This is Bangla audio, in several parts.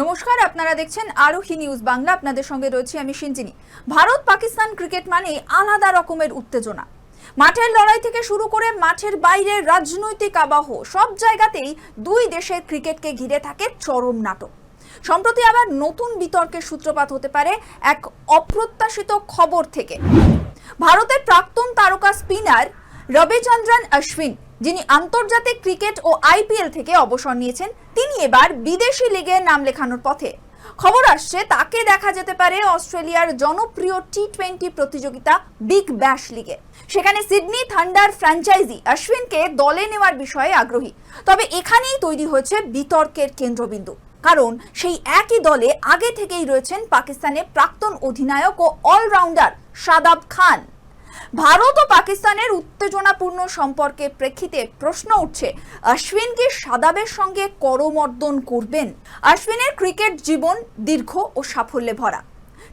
নমস্কার, আপনারা দেখছেন আরোহী নিউজ বাংলা। আপনাদের সঙ্গে রয়েছে আমি সিঞ্জিনি ভারত পাকিস্তান ক্রিকেট মানে আলাদা রকমের উত্তেজনা। মাঠের লড়াই থেকে শুরু করে মাঠের বাইরের রাজনৈতিক আবাহ, সব জায়গাতেই দুই দেশের ক্রিকেটকে ঘিরে থাকে চরম নাটক। সম্প্রতি আবার নতুন বিতর্কের সূত্রপাত হতে পারে এক অপ্রত্যাশিত খবর থেকে। ভারতের প্রাক্তন তারকা স্পিনার রবিচন্দ্রন অশ্বিন যিনি আন্তর্জাতিক ক্রিকেট ও আইপিএল থেকে অবসর নিয়েছেন, তিনি এবার বিদেশি লিগে নাম লেখানোর পথে। খবর আসছে, তাকে দেখা যেতে পারে অস্ট্রেলিয়ার জনপ্রিয় টি টোয়েন্টি প্রতিযোগিতা বিগ ব্যাশ লিগে। সেখানে সিডনি থান্ডার ফ্র্যাঞ্চাইজি অশ্বিনকে দলে নেওয়ার বিষয়ে আগ্রহী। তবে এখানেই তৈরি হয়েছে বিতর্কের কেন্দ্রবিন্দু। কারণ সেই একই দলে আগে থেকেই রয়েছেন পাকিস্তানের প্রাক্তন অধিনায়ক ও অলরাউন্ডার শাদাব খান। ভারত ও পাকিস্তানের উত্তেজনাপূর্ণ সম্পর্কের প্রেক্ষিতে প্রশ্ন উঠছে অশ্বিন কি সাদাবের সঙ্গে করমর্দন করবেন? অশ্বিনের ক্রিকেট জীবন দীর্ঘ ও সাফল্যে ভরা।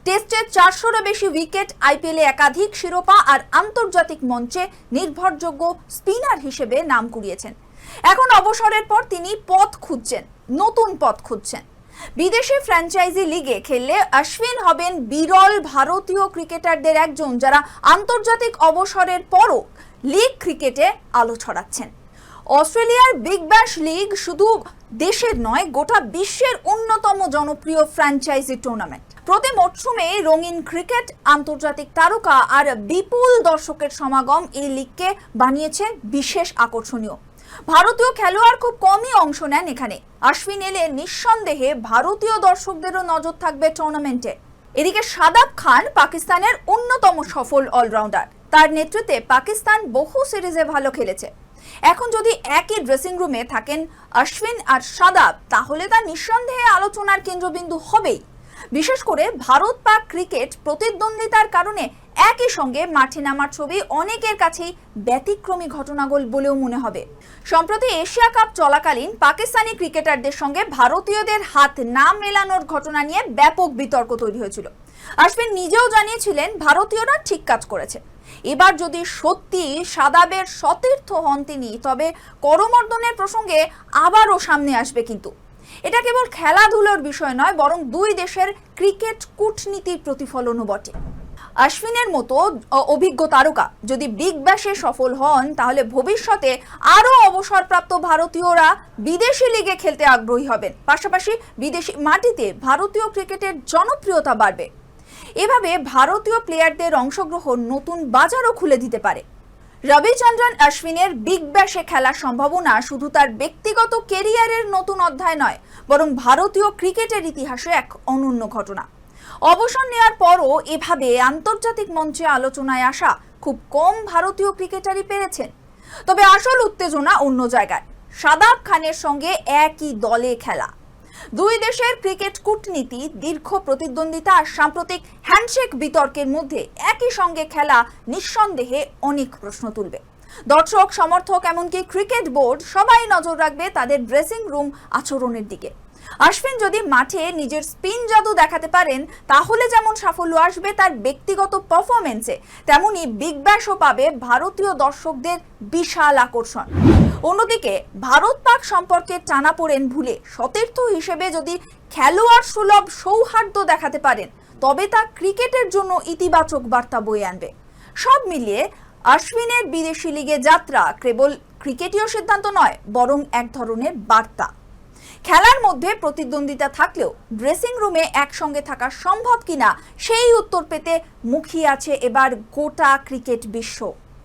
টেস্টে চারশোরও বেশি উইকেট, আইপিএলে একাধিক শিরোপা আর আন্তর্জাতিক মঞ্চে নির্ভরযোগ্য স্পিনার হিসেবে নাম কুড়িয়েছেন। এখন অবসরের পর তিনি পথ খুঁজছেন, নতুন পথ খুঁজছেন। বিদেশি ফ্র্যাঞ্চাইজি লিগে খেললে অশ্বিন হবেন বিরল ভারতীয় ক্রিকেটারদের একজন যারা আন্তর্জাতিক অবসরের পরও লিগ ক্রিকেটে আলো ছড়াচ্ছেন। অস্ট্রেলিয়ার বিগ ব্যাশ লিগ শুধু দেশের নয়, গোটা বিশ্বের অন্যতম জনপ্রিয় ফ্র্যাঞ্চাইজি টুর্নামেন্ট। প্রতি মরশুমে রঙিন ক্রিকেট, আন্তর্জাতিক তারকা আর বিপুল দর্শকের সমাগম এই লিগকে বানিয়েছে বিশেষ আকর্ষণীয়। ভারতীয় খেলোয়াড় খুব কমই অংশ নেন এখানে। আশ্বিন এলে নিঃসন্দেহে ভারতীয় দর্শকদেরও নজর থাকবে টুর্নামেন্টে এদিকে সাদাব খান পাকিস্তানের অন্যতম সফল অলরাউন্ডার তার নেতৃত্বে পাকিস্তান বহু সিরিজে ভালো খেলেছে। এখন যদি একই ড্রেসিং রুমে থাকেন অশ্বিন আর সাদাব, তাহলে তা নিঃসন্দেহে আলোচনার কেন্দ্রবিন্দু হবেই। বিশেষ করে ভারত পাক ক্রিকেট প্রতিদ্বন্দ্বিতার কারণে একই সঙ্গে মাঠে নামার ছবি অনেকের কাছেই ব্যতিক্রমী ঘটনাগুল বলেও মনে হবে। সম্প্রতি এশিয়া কাপ চলাকালীন পাকিস্তানি ক্রিকেটারদের সঙ্গে ভারতীয়দের হাত না মেলানোর ঘটনা নিয়ে ব্যাপক বিতর্ক তৈরি হয়েছিল। আশফিন নিজেও জানিয়েছিলেন, ভারতীয়রা ঠিক কাজ করেছে। এবার যদি সত্যি সাদাবের সতীর্থ হন তিনি, তবে করমর্দনের প্রসঙ্গে আবারও সামনে আসবে কিন্তু। এটা কেবল খেলাধুলোর বিষয় নয়, বরং দুই দেশের ক্রিকেট কূটনীতির প্রতিফলনও বটে। অশ্বিনের মতো অভিজ্ঞ তারকা। যদি বিগ ব্যাশে সফল হন, তাহলে ভবিষ্যতে আরও অবসরপ্রাপ্ত ভারতীয়রা বিদেশি লিগে খেলতে আগ্রহী হবেন। পাশাপাশি বিদেশি মাটিতে ভারতীয় ক্রিকেটের জনপ্রিয়তা বাড়বে। এভাবে ভারতীয় প্লেয়ারদের অংশগ্রহণ নতুন বাজারও খুলে দিতে পারে। রবিচন্দ্রন অশ্বিনের বিগ ব্যাশে খেলার সম্ভাবনা শুধু তার ব্যক্তিগত কেরিয়ারের নতুন অধ্যায় নয়, বরং ভারতীয় ক্রিকেটের ইতিহাসে এক অনন্য ঘটনা। অবসর নেওয়ার পরও এভাবে আন্তর্জাতিক মঞ্চে আলোচনায় আসা খুব কম ভারতীয় ক্রিকেটারই পেরেছেন। তবে আসল উত্তেজনা অন্য জায়গায়। সাদাব খানের সঙ্গে একই দলে খেলা। দুই দেশের ক্রিকেট কূটনীতি দীর্ঘ প্রতিদ্বন্দ্বিতা আর সাম্প্রতিক হ্যান্ডশেক বিতর্কের মধ্যে একই সঙ্গে খেলা নিঃসন্দেহে অনেক প্রশ্ন তুলবে। দর্শক, সমর্থক, এমনকি ক্রিকেট বোর্ড সবাই নজর রাখবে তাদের ড্রেসিং রুম আচরণের দিকে। আশ্বিন যদি মাঠে নিজের স্পিন জাদু দেখাতে পারেন, তাহলে যেমন সাফল্য আসবে তার ব্যক্তিগত পারফরমেন্সে তেমনি বিগ ব্যাশও পাবে ভারতীয় দর্শকদের বিশাল আকর্ষণ। অন্যদিকে ভারত পাক সম্পর্কে টানাপোড়েন ভুলে, সতীর্থ হিসেবে যদি খেলোয়াড় সুলভ সৌহার্দ্য দেখাতে পারেন, তবে তা ক্রিকেটের জন্য ইতিবাচক বার্তা বয়ে আনবে। সব মিলিয়ে অশ্বিনের বিদেশি লিগে যাত্রা কেবল ক্রিকেটীয় সিদ্ধান্ত নয়, বরং এক ধরনের বার্তা। খেলার মধ্যে প্রতিদ্বন্দ্বিতা থাকলেও ড্রেসিং রুমে একসঙ্গে থাকা সম্ভব কিনা সেই উত্তর পেতে মুখিয়ে আছে এবার গোটা ক্রিকেট বিশ্ব।